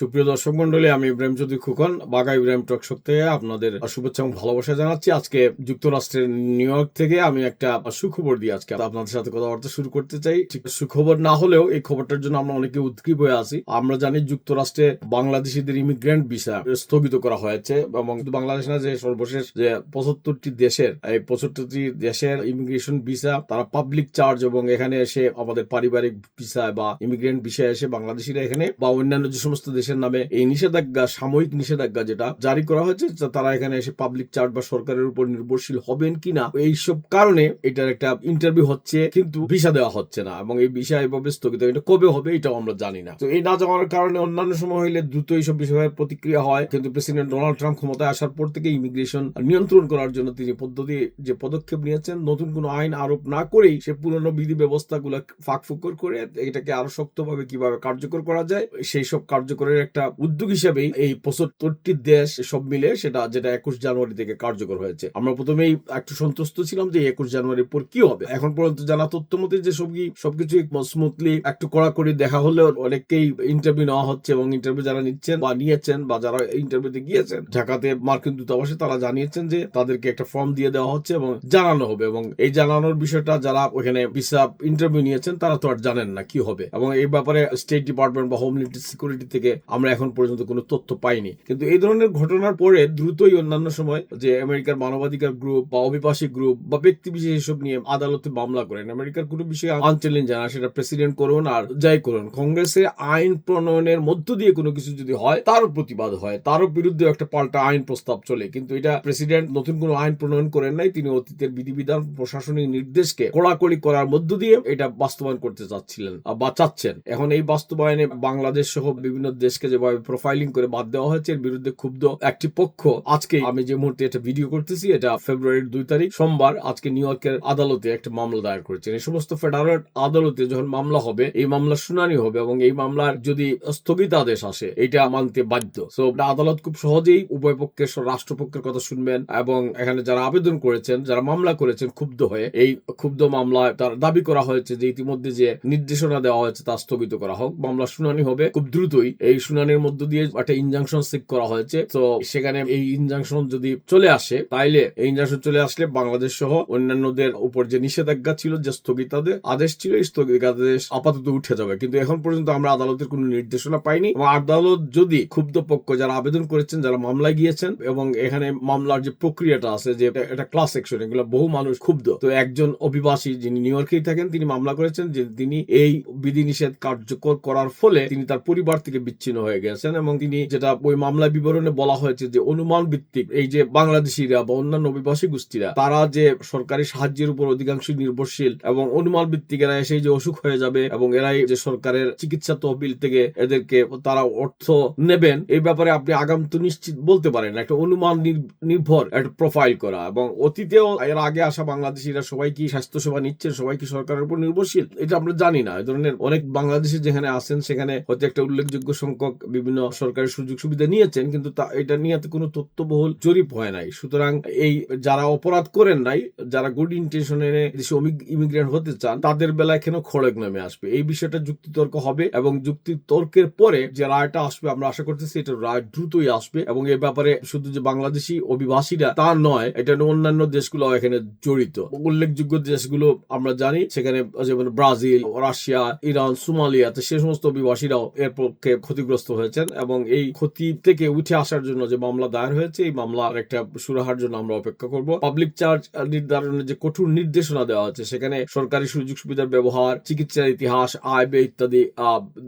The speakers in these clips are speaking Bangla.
সুপ্রিয় দর্শক মন্ডলী, আমি ইব্রাহিম চৌধুরী খুকন বাগা ইব্রাহিম টকশক থেকে আপনাদের শুভেচ্ছা এবং ভালোবাসা জানাচ্ছি। আজকে যুক্তরাষ্ট্রের নিউ ইয়র্ক থেকে আমি একটা সুখবর দিয়ে আজকে। আপনাদের সাথে কথাবার্তা শুরু করতে চাই। সুখবর না হলেও এই খবরটার জন্য আমরা অনেকে উদ্গ্রীব হয়ে আছি। আমরা জানি যুক্তরাষ্ট্রে বাংলাদেশিদের ইমিগ্রেন্ট ভিসা স্থগিত করা হয়েছে এবং বাংলাদেশ না, যে সর্বশেষ যে পঁচাত্তরটি দেশের, এই পঁচাত্তরটি দেশের ইমিগ্রেশন ভিসা তারা পাবলিক চার্জ এবং এখানে এসে আমাদের পারিবারিক ভিসা বা ইমিগ্রেন্ট ভিসা এসে বাংলাদেশিরা এখানে বা অন্যান্য যে সমস্ত দেশের নামে এই নিষেধাজ্ঞা, সাময়িক নিষেধাজ্ঞা যেটা জারি করা হয়েছে তারা এখানে এসে পাবলিক চার্জ বা সরকারের উপর নির্ভরশীল হবেন কিনা এইসব কারণে এটার একটা ইন্টারভিউ হচ্ছে, কিন্তু ভিসা দেওয়া হচ্ছে না এবং এই ভিসা এভাবে স্থগিত এটা কবে হবে এটাও আমরা জানি না। তো এই না যাওয়ার কারণে অন্যান্য সময় হইলে দ্রুত এইসব বিষয়ে প্রতিক্রিয়া হয়। কিন্তু প্রেসিডেন্ট ডোনাল্ড ট্রাম্প ক্ষমতায় আসার পর থেকে ইমিগ্রেশন নিয়ন্ত্রণ করার জন্য তিনি পদ্ধতি, যে পদক্ষেপ নিয়েছেন, নতুন কোনো আইন আরোপ না করেই সে পুরনো বিধি ব্যবস্থাগুলো ফাঁকফুকর করে এটাকে আরও শক্তভাবে কীভাবে কার্যকর করা যায়, সেই সব কার্যকরের একটা উদ্যোগ হিসেবেই এই পঁচাত্তরটি দেশ সব মিলে সেটা যেটা একুশ জানুয়ারি থেকে কার্যকর হয়েছে। আমরা প্রথমেই একটু সন্তুষ্ট ছিলাম যে একুশ জানুয়ারির পর কি হবে। এখন পর্যন্ত জানা তথ্য মতে যে সবই সবকিছু স্মুথলি একটু কড়াকড়ি দেখা হলেও অনেককেই ইন্টারভিউ নেওয়া হচ্ছে এবং ইন্টারভিউ যারা নিচ্ছেন বা নিয়েছেন বা যারা ইন্টারভিউতে গিয়েছেন, ঢাকাতে মার্কিন দূতাবাসে তারা জানিয়েছেন যে তাদেরকে একটা ফর্ম দিয়ে দেওয়া হচ্ছে এবং জানানো হবে এবং এই জানানোর বিষয়টা যারা ওখানে ভিসা ইন্টারভিউ নিয়েছেন তারা তো আর জানেন না কি হবে। এবং এই ব্যাপারে স্টেট ডিপার্টমেন্ট বা হোমল্যান্ড সিকিউরিটি থেকে আমরা এখন পর্যন্ত কোনো তথ্য পাইনি। কিন্তু এই ধরনের ঘটনার পরে দ্রুতই অন্যান্য সময় যে আমেরিকার মানবাধিকার গ্রুপ বা অভিবাসী গ্রুপ বা ব্যক্তি বিশেষ এসব নিয়ে আদালতে মামলা করেন। আমেরিকার কোনো বিষয়ে আনচ্যালেঞ্জ জানা, সেটা প্রেসিডেন্ট করুন আর যাই করুন। কংগ্রেসে আইন প্রণয়নের মধ্য দিয়ে কোনো কিছু যদি হয়, তারও প্রতিবাদ হয়। তারও বিরুদ্ধে একটা পাল্টা আইন প্রস্তাব চলে। কিন্তু এটা প্রেসিডেন্ট নতুন কোনো আইন প্রণয়ন করেন নাই। তিনি অতীতের বিধিবিধান, প্রশাসনিক নির্দেশকে কড়াকড়ি করার মধ্য দিয়ে এটা বাস্তবায়ন করতে চাচ্ছিলেন, বা চাচ্ছেন। এখন এই বাস্তবায়নে বাংলাদেশ সহ বিভিন্ন দেশকে যেভাবে প্রোফাইলিং করে বাদ দেওয়া হয়েছে, এর বিরুদ্ধে ক্ষুব্ধ একটি পক্ষ। আজকে আমি যে মুহূর্তে এটা ভিডিও করতেছি, এটা ফেব্রুয়ারির দুই তারিখ, সোমবার আজকে নিউ ইয়র্কের আদালতে একটা মামলা দায়ের করেছেন। এই সমস্ত ফেডারেল আদালতে যখন মামলা হবে, এই মামলার শুনানি হবে এবং এই মামলার যদি স্থগিতাদেশ আসে এটা মানতে বাধ্য। সো আদালত খুব সহজেই উভয় পক্ষের রাষ্ট্রপক্ষের কথা শুনবেন এবং এখানে যারা আবেদন করেছেন, যারা মামলা করেছেন ক্ষুব্ধ হয়ে, এই ক্ষুব্ধ মামলায় তার দাবি করা হয়েছে যে ইতিমধ্যে যে নির্দেশনা দেওয়া হয়েছে, তা স্থগিত করা হোক। মামলা শুনানি হবে খুব দ্রুতই। এই শুনানির মধ্য দিয়ে একটা ইনজাংশন সিক করা হয়েছে। তো সেখানে এই ইনজাংশন যদি চলে আসে, তাইলে এই ইনজাংশন চলে আসলে বাংলাদেশ সহ অন্যান্যদের উপর যে নিষেধাজ্ঞা ছিল, যে স্থগিতাদের আদেশ ছিল, এই স্থগিতাদেশ আপাতত উঠে যাবে। কিন্তু এখন পর্যন্ত আমরা আদালতের কোনো নির্দেশনা পাইনি। এবং আদালত যদি ক্ষুব্ধ পক্ষ যারা আবেদন করেছেন, যারা মামলায় গিয়েছেন, এবং এখানে মামলার যে প্রক্রিয়াটা আছে, যে এটা- ক্লাস সেকশন এগুলো বহু মানুষ ক্ষুব্ধ। তো একজন অভিবাসী যিনি নিউ ইয়র্কেই থাকেন, তিনি মামলা করেছেন যে তিনি এই বিধিনিষেধ কার্যকর করার ফলে তিনি তার পরিবার থেকে বিচ্ছিন্ন হয়ে গেছেন এবং তিনি যেটা ওই মামলা বিবরণে বলা হয়েছে যে অনুমান ভিত্তিক এই যে বাংলাদেশিরা বা অন্যান্য অভিবাসী গোষ্ঠীরা, তারা যে সরকারি সাহায্যের উপর অধিকাংশ নির্ভরশীল এবং অনুমান ভিত্তিক এরা এসে যে অসুখ হয়ে যাবে এবং এরাই যে সরকারের চিকিৎসা তহবিল থেকে এদেরকে তারা অর্থ নেবেন, এই ব্যাপারে আপনি আগাম তো নিশ্চিত বলতে পারেন, একটা অনুমান নির্ভর, একটা প্রোফাইল করা এবং অতীতেও এর আগে আসা বাংলাদেশিরা সবাই কি স্বাস্থ্য সেবা নিচ্ছেন সবাই কি সরকারের উপর নির্ভরশীল? এটা আমরা জানি না এই ধরনের অনেক বাংলাদেশি যেখানে আছেন সেখানে হয়তো একটা উল্লেখযোগ্য সংখ্যক বিভিন্ন সরকারি সুযোগ সুবিধা নিয়েছেন, কিন্তু তা- এটা নিয়ে কোনো তথ্যবহুল জরিপ হয় নাই। সুতরাং এই যারা অপরাধ করেন নাই, যারা গুড ইন্টেনশনে দেশে ইমিগ্রেন্ট হতে চান, তাদের বেলায় কেন খড়গ নামে আসবে? এই বিষয়টা যুক্তিতর্ক হবে এবং যুক্তিতর্কের পরে যে রায়টা আসবে, আমরা আশা করতেছি এটা রায় দ্রুতই আসবে এবং এ ব্যাপারে শুধু যে বাংলাদেশি অভিবাসীরা তা নয়, এটা অন্যান্য দেশগুলো এখানে জড়িত। উল্লেখযোগ্য দেশগুলো আমরা জানি, সেখানে যেমন ব্রাজিল, রাশিয়া, ইরান সোমালিয়া সে সমস্ত অভিবাসীরাও এর পক্ষে ক্ষতিগ্রস্ত হয়েছেন এবং এই ক্ষতি থেকে উঠে আসার জন্য যে মামলা দায়ের হয়েছে, এই মামলার একটা সুরাহার জন্য আমরা অপেক্ষা করব। পাবলিক চার্জ নির্ধারণের যে কঠোর নির্দেশনা দেওয়া হচ্ছে সেখানে সরকারি সুযোগ সুবিধার ব্যবহার, চিকিৎসার ইতিহাস, আয় ব্যয় ইত্যাদি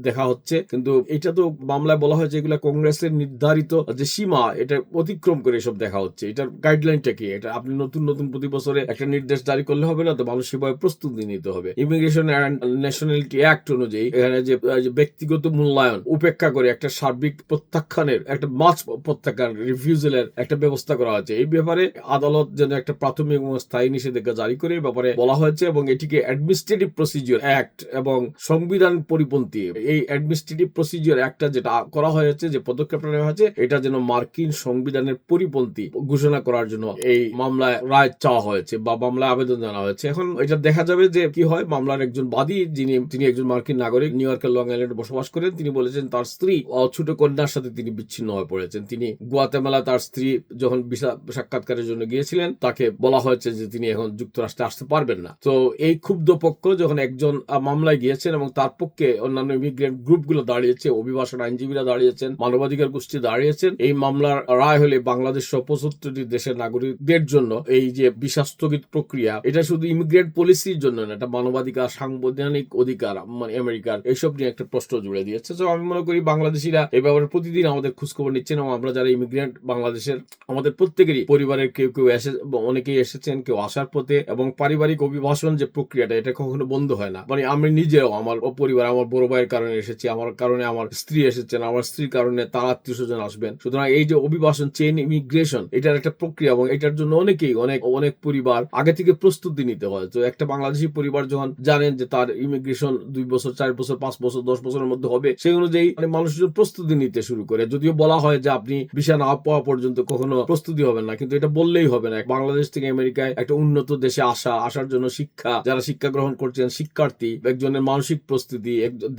দেখা হচ্ছে। কিন্তু এটা তো মামলায় বলা হয়েছে এগুলো কংগ্রেসের নির্ধারিত যে সীমা, এটা অতিক্রম করে এসব দেখা হচ্ছে। এটার গাইডলাইনটা কি? এটা আপনি নতুন নতুন প্রতি বছরে একটা নির্দেশ জারি করলে হবে না? তো মানুষ সেভাবে প্রস্তুতি নিতে হবে। ইমিগ্রেশন অ্যান্ড ন্যাশনালিটি অ্যাক্ট অনুযায়ী এখানে যে ব্যক্তিগত মূল্যায়ন, উপেক্ষা করে একটা সার্বিক প্রত্যাখ্যানের, একটা মাছ প্রত্যাখ্যান রিফিউজালের একটা ব্যবস্থা করা হয়েছে। এই ব্যাপারে আদালত যেন একটা প্রাথমিক এবং স্থায়ী নিষেধাজ্ঞা জারি করে ব্যাপারে বলা হয়েছে এবং এটিকে অ্যাডমিনিস্ট্রেটিভ প্রসিজিওর অ্যাক্ট এবং সংবিধান পরিপন্থী, এই অ্যাডমিনিস্ট্রেটিভ প্রসিজিওর একটা যেটা করা হয়েছে, যে পদক্ষেপটা নেওয়া হয়েছে, এটা যেন মার্কিন সংবিধানের পরিপন্থী ঘোষণা করার জন্য এই মামলায় রায় চাওয়া হয়েছে বা মামলায় আবেদন জানা হয়েছে। এখন এটা দেখা যাবে যে কি হয়। মামলার একজন বাদী যিনি, তিনি একজন মার্কিন নাগরিক, নিউ ইয়র্কের লং আইল্যান্ডে বসবাস করেন, তিনি বলেছেন তার স্ত্রী ছোট কন্যার সাথে তিনি বিচ্ছিন্ন হয়ে পড়েছেন। তিনি গুয়াতেমালা তার স্ত্রী যখন ভিসা সাক্ষাৎকারের জন্য গিয়েছিলেন, তাকে বলা হয়েছে যে তিনি এখন যুক্তরাষ্ট্রে আসতে পারবেন না। তো এই ক্ষুব্ধ পক্ষ যখন একজন মামলায় গিয়েছেন এবং তার পক্ষে অন্যান্য ইমিগ্রেন্ট গ্রুপগুলো দাঁড়িয়েছে, অভিবাসন আইনজীবীরা দাঁড়িয়েছেন, মানবাধিকার গোষ্ঠী দাঁড়িয়েছেন, এই মামলার রায় হলে বাংলাদেশ সহ পঁচাত্তরটি দেশের নাগরিকদের জন্য এই যে ভিসা স্থগিত প্রক্রিয়া, এটা শুধু ইমিগ্রেন্ট পলিসির জন্য না, এটা মানবাধিকার, সাংবিধানিক অধিকার মানে আমেরিকার, এইসব নিয়ে একটা প্রশ্ন জুড়ে দিয়েছে। তো আমি মনে করি বাংলাদেশিরা এই ব্যাপারে প্রতিদিন আমাদের খোঁজখবর নিচ্ছেন এবং আমরা যারা ইমিগ্রেন্ট বাংলাদেশের আমাদের প্রত্যেকেরই পরিবারের কেউ কেউ এসে অনেকেই এসেছেন, কেউ আসার পথে এবং পারিবারিক অভিবাসন যে প্রক্রিয়াটা, এটা কখনো বন্ধ হয় না। মানে আমি নিজেও আমার পরিবার, আমার বড় ভাইয়ের কারণে এসেছি, আমার কারণে আমার স্ত্রী এসেছেন, আমার স্ত্রীর কারণে তার আত্মীয় স্বজন আসবেন। সুতরাং এই যে অভিবাসন চেন ইমিগ্রেশন এটার একটা প্রক্রিয়া এবং এটার জন্য অনেকেই, অনেক অনেক পরিবার আগে থেকে প্রস্তুতি নিতে হয়। তো একটা বাংলাদেশি পরিবার যখন জানেন যে তার ইমিগ্রেশন দুই বছর, চার বছর, পাঁচ বছর, দশ বছরের মধ্যে হবে, সেই অনুযায়ী মানে মানুষজন প্রস্তুতি নিতে শুরু করে। যদিও বলা হয় যে আপনি ভিসা না পাওয়া পর্যন্ত কখনো প্রস্তুতি হবেন না, কিন্তু এটা বললেই হবে না। বাংলাদেশ থেকে আমেরিকায় একটা উন্নত দেশে আসা, আসার জন্য শিক্ষা, যারা শিক্ষা গ্রহণ করছেন, শিক্ষার্থী, একজনের মানসিক প্রস্তুতি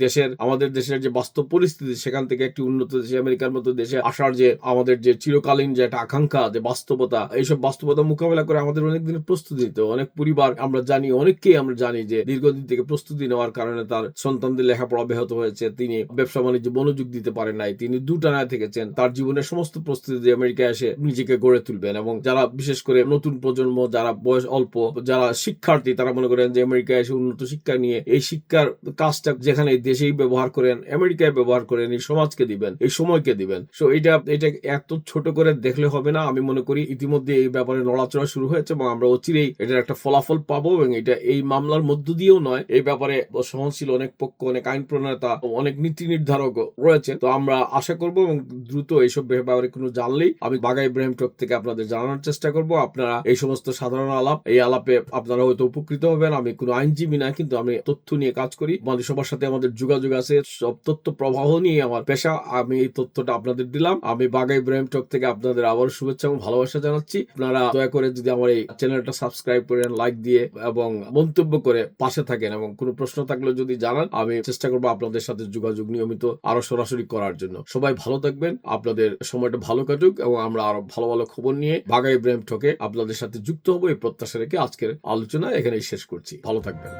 দেশের, আমাদের দেশের যে বাস্তব পরিস্থিতি, সেখান থেকে একটি উন্নত দেশে, আমেরিকার মতো দেশে আসার যে, আমাদের যে চিরকালীন যে একটা আকাঙ্ক্ষা, যে বাস্তবতা, এইসব বাস্তবতা মোকাবেলা করে আমাদের অনেক দিনের প্রস্তুতি নিতে অনেক পরিবার আমরা জানি, অনেককেই আমরা জানি যে দীর্ঘদিন থেকে প্রস্তুতি নেওয়ার কারণে তার সন্তানদের লেখাপড়া ব্যাহত হয়েছে। তিনি ব্যবসা বাণিজ্যে মনোযোগ দিতে পারেন নাই। তিনি দুটানায় থেকেছেন। তার জীবনের সমস্ত প্রস্তুতি আমেরিকায় এসে নিজেকে গড়ে তুলবেন এবং যারা বিশেষ করে নতুন প্রজন্ম, যারা বয়স অল্প, যারা শিক্ষার্থী, তারা মনে করেন যে আমেরিকায় এসে উন্নত শিক্ষা নিয়ে এই শিক্ষার কাজটা যেখানে দেশেই ব্যবহার করেন, আমেরিকায় ব্যবহার করেন, এই সমাজকে দিবেন, এই সময়কে দিবেন। সো এটা এটা এত ছোট করে দেখলে হবে না। আমি মনে করি ইতিমধ্যে এই ব্যাপারে নড়াচড়া শুরু হয়েছে এবং আমরা অচিরেই এটার একটা ফলাফল পাবো এবং এটা এই মামলার মধ্য দিয়েও নয়। এই ব্যাপারে সহনশীল অনেক পক্ষ, অনেক আইন প্রণেতা অনেক নীতি নির্ধারক রয়েছে, তো আমরা আশা করব এবং দ্রুত এইসব ব্যাপারে কোনো জানলেই আমি বাগা ইব্রাহিম টক থেকে আপনাদের জানানোর চেষ্টা করব। আপনারা এই সমস্ত সাধারণ আলাপ, এই আলাপে আপনারা হয়তো উপকৃত হবেন। আমি কোনো আইনজীবী না, কিন্তু আমি তথ্য নিয়ে কাজ করি। আমাদের সবার সাথে আমাদের যোগাযোগ আছে। সব তথ্য প্রবাহ নিয়ে আমার পেশা। আমি এই তথ্যটা আপনাদের দিলাম। আমি বাগা ইব্রাহিম টক থেকে আপনাদের আবার শুভেচ্ছা এবং ভালোবাসা জানাচ্ছি। আপনারা দয়া করে যদি আমার এই চ্যানেলটা সাবস্ক্রাইব করেন, লাইক দিয়ে এবং মন্তব্য করে পাশে থাকেন এবং কোনো প্রশ্ন থাকলে যদি জানান, আমি চেষ্টা করব আপনাদের সাথে যোগাযোগ নিয়মিত আরও সরাসরি করার জন্য। সবাই ভালো থাকবেন, আপনাদের সময়টা ভালো কাটুক এবং আমরা আরও ভালো ভালো খবর নিয়ে বাগা ইব্রাহিম ঠকে আপনাদের সাথে যুক্ত হব। এই প্রত্যাশা রেখে আজকের আলোচনা এখানেই শেষ করছি। ভালো থাকবেন।